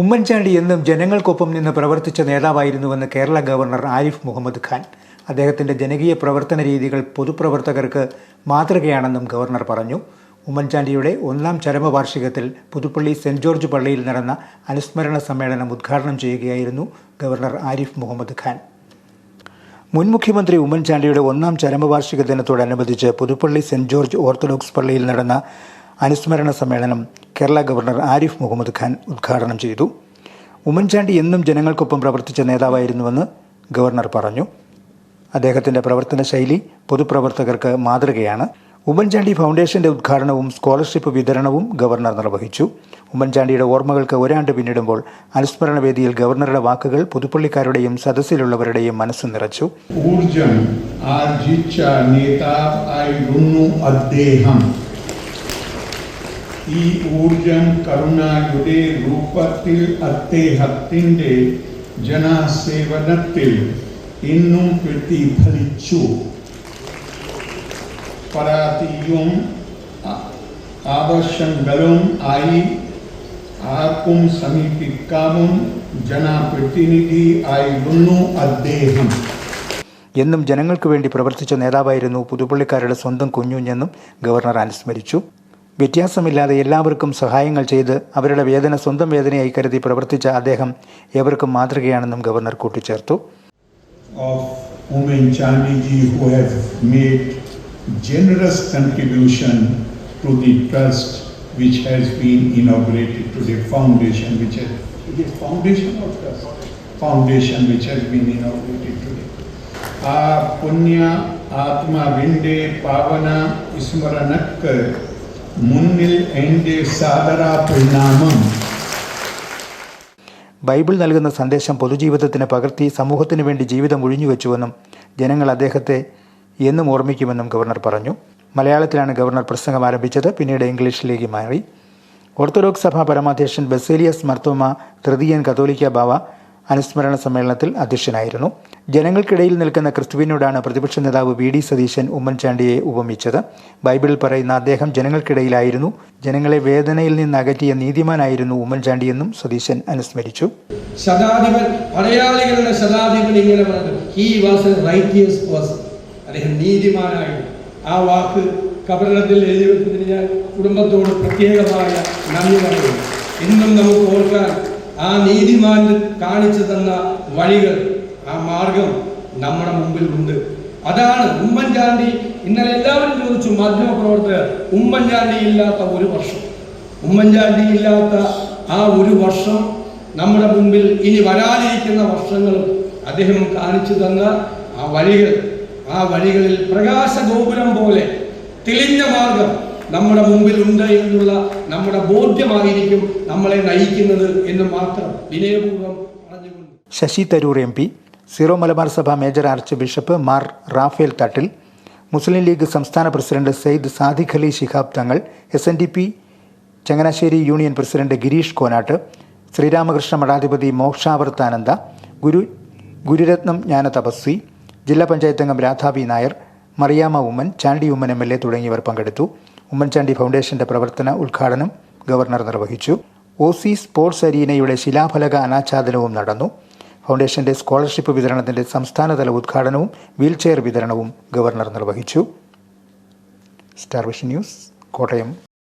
ഉമ്മൻചാണ്ടി എന്നും ജനങ്ങൾക്കൊപ്പം നിന്ന് പ്രവർത്തിച്ച നേതാവായിരുന്നുവെന്ന് കേരള ഗവർണർ ആരിഫ് മുഹമ്മദ് ഖാൻ. അദ്ദേഹത്തിന്റെ ജനകീയ പ്രവർത്തന രീതികൾ പൊതുപ്രവർത്തകർക്ക് മാതൃകയാണെന്നും ഗവർണർ പറഞ്ഞു. ഉമ്മൻചാണ്ടിയുടെ ഒന്നാം ചരമവാർഷികത്തിൽ പുതുപ്പള്ളി സെന്റ് ജോർജ് പള്ളിയിൽ നടന്ന അനുസ്മരണ സമ്മേളനം ഉദ്ഘാടനം ചെയ്യുകയായിരുന്നു ഗവർണർ ആരിഫ് മുഹമ്മദ് ഖാൻ. മുൻ മുഖ്യമന്ത്രി ഉമ്മൻചാണ്ടിയുടെ ഒന്നാം ചരമവാർഷിക ദിനത്തോടനുബന്ധിച്ച് പുതുപ്പള്ളി സെന്റ് ജോർജ് ഓർത്തഡോക്സ് പള്ളിയിൽ നടന്ന അനുസ്മരണ സമ്മേളനം കേരള ഗവർണർ ആരിഫ് മുഹമ്മദ് ഖാൻ ഉദ്ഘാടനം ചെയ്തു. ഉമ്മൻചാണ്ടി എന്നും ജനങ്ങൾക്കൊപ്പം പ്രവർത്തിച്ച നേതാവായിരുന്നുവെന്ന് ഗവർണർ പറഞ്ഞു. അദ്ദേഹത്തിന്റെ പ്രവർത്തന ശൈലി പൊതുപ്രവർത്തകർക്ക് മാതൃകയാണ്. ഉമ്മൻചാണ്ടി ഫൗണ്ടേഷന്റെ ഉദ്ഘാടനവും സ്കോളർഷിപ്പ് വിതരണവും ഗവർണർ നിർവഹിച്ചു. ഉമ്മൻചാണ്ടിയുടെ ഓർമ്മകൾക്ക് ഒരാണ്ട് പിന്നിടുമ്പോൾ അനുസ്മരണ വേദിയിൽ ഗവർണറുടെ വാക്കുകൾ പുതുപ്പള്ളിക്കാരുടെയും സദസ്സിലുള്ളവരുടെയും മനസ്സ് നിറച്ചു. ഊർജം ആർജിച്ച നേതാവായിരുന്നു അദ്ദേഹം. ഈ ഊർജം കരുണയുടെ രൂപത്തിൽ അദ്ദേഹത്തിന്റെ ജനസേവനത്തിൽ ഇന്നും പ്രതിഫലിച്ചു. പരാതിയും ആവശ്യങ്ങളും ആയി ആർക്കും സമീപിക്കാവും. ജനപ്രതിനിധി ആയിരുന്നു അദ്ദേഹം. എന്നും ജനങ്ങൾക്ക് വേണ്ടി പ്രവർത്തിച്ച നേതാവായിരുന്നു പുതുപ്പള്ളിക്കാരുടെ സ്വന്തം കുഞ്ഞുഞ്ഞെന്നും ഗവർണർ അനുസ്മരിച്ചു. വ്യത്യാസമില്ലാതെ എല്ലാവർക്കും സഹായങ്ങൾ ചെയ്ത് അവരുടെ വേദന സ്വന്തം വേദനയായി കരുതി പ്രവർത്തിച്ച അദ്ദേഹം ഏവർക്കും മാതൃകയാണെന്നും ഗവർണർ കൂട്ടിച്ചേർത്തു generous contribution to the trust which has been inaugurated today, foundation which has, is foundation or trust? Foundation which has been inaugurated today. punya atma vinde pavana സ്മരണക്ക് മുന്നിൽ എന്റെ സാധനാ ബൈബിൾ നൽകുന്ന സന്ദേശം പൊതുജീവിതത്തിന് പകർത്തി സമൂഹത്തിന് വേണ്ടി ജീവിതം ഒഴിഞ്ഞുവെച്ചുവെന്നും ജനങ്ങൾ അദ്ദേഹത്തെ എന്നും ഓർമ്മിക്കുമെന്നും ഗവർണർ പറഞ്ഞു. മലയാളത്തിലാണ് ഗവർണർ പ്രസംഗം ആരംഭിച്ചത്. പിന്നീട് ഇംഗ്ലീഷിലേക്ക് മാറി. ഓർത്തഡോക്സ് സഭ പരമാധ്യക്ഷൻ ബസേലിയസ് മർത്തോമ തൃതീയൻ കത്തോലിക്ക ബാവ അനുസ്മരണ സമ്മേളനത്തിൽ അധ്യക്ഷനായിരുന്നു. ജനങ്ങൾക്കിടയിൽ നിൽക്കുന്ന ക്രിസ്തുവിനോടാണ് പ്രതിപക്ഷ നേതാവ് വി ഡി സതീശൻ ഉമ്മൻചാണ്ടിയെ ഉപമിച്ചത്. ബൈബിളിൽ പറയുന്ന അദ്ദേഹം ജനങ്ങൾക്കിടയിലായിരുന്നു. ജനങ്ങളെ വേദനയിൽ നിന്ന് അകറ്റിയ നീതിമാനായിരുന്നു ഉമ്മൻചാണ്ടിയെന്നും സതീശൻ അനുസ്മരിച്ചു. ശതാധിപൻ പടയാളികളുടെ ശതാധിപൻ ഇങ്ങനെ പറഞ്ഞു. He was a righteous person അദ്ദേഹം നീതിമാനായിരുന്നു. ആ വാക്ക് കബറിടത്തിൽ എഴുതി വെക്കുന്നതിന് ഞാൻ കുടുംബത്തോട് പ്രത്യേകമായ നന്ദി പറയുന്നു. ഇന്നും നമുക്ക് ഓർക്കാൻ ആ നീതിമാൻ കാണിച്ചു തന്ന വഴികൾ ആ മാർഗം നമ്മുടെ മുമ്പിൽ ഉണ്ട് അതാണ് ഉമ്മൻചാണ്ടി. ഇന്നലെ എല്ലാവരും ചോദിച്ചു മാധ്യമപ്രവർത്തകർ ഉമ്മൻചാണ്ടി ഇല്ലാത്ത ഒരു വർഷം. ഉമ്മൻചാണ്ടി ഇല്ലാത്ത ആ ഒരു വർഷം നമ്മുടെ മുമ്പിൽ ഇനി വരാനിരിക്കുന്ന വർഷങ്ങളും അദ്ദേഹം കാണിച്ചു തന്ന ആ വഴികൾ. ആ വഴികളിൽ പ്രകാശ ഗോപുരം പോലെ തെളിഞ്ഞ മാർഗം നമ്മുടെ മുമ്പിൽ ഉണ്ട് എന്നുള്ള നമ്മുടെ ബോധ്യമായിരിക്കും നമ്മളെ നയിക്കുന്നത് എന്ന് മാത്രം വിനയപൂർവം പറഞ്ഞുകൊണ്ട്. Shashi Tharoor M P Syro Malabar സഭ major archbishop Mar Raphael Thattil Muslim League സംസ്ഥാന president Sayyid Sadiq Ali Shihab Thangal S N D P Changanassery union president Girish Konatt Sreeramakrishna മഠാധിപതി മോക്ഷാവർത്താനന്ദ ഗുരു ഗുരുരത്നം ജ്ഞാന തപസ്വി ജില്ലാ പഞ്ചായത്ത് അംഗം Radhabi Nair Mariamma Oommen Chandy Oommen M L A തുടങ്ങിയവർ പങ്കെടുത്തു. ഉമ്മൻചാണ്ടി ഫൗണ്ടേഷന്റെ പ്രവർത്തന ഉദ്ഘാടനം ഗവർണർ നിർവഹിച്ചു. ഒ സി സ്പോർട്സ് അരീനയുടെ ശിലാഫലക അനാച്ഛാദനവും നടന്നു. ഫൗണ്ടേഷന്റെ സ്കോളർഷിപ്പ് വിതരണത്തിന്റെ സംസ്ഥാനതല ഉദ്ഘാടനവും വീൽചെയർ വിതരണവും ഗവർണർ നിർവഹിച്ചു. Star vision news Kottayam.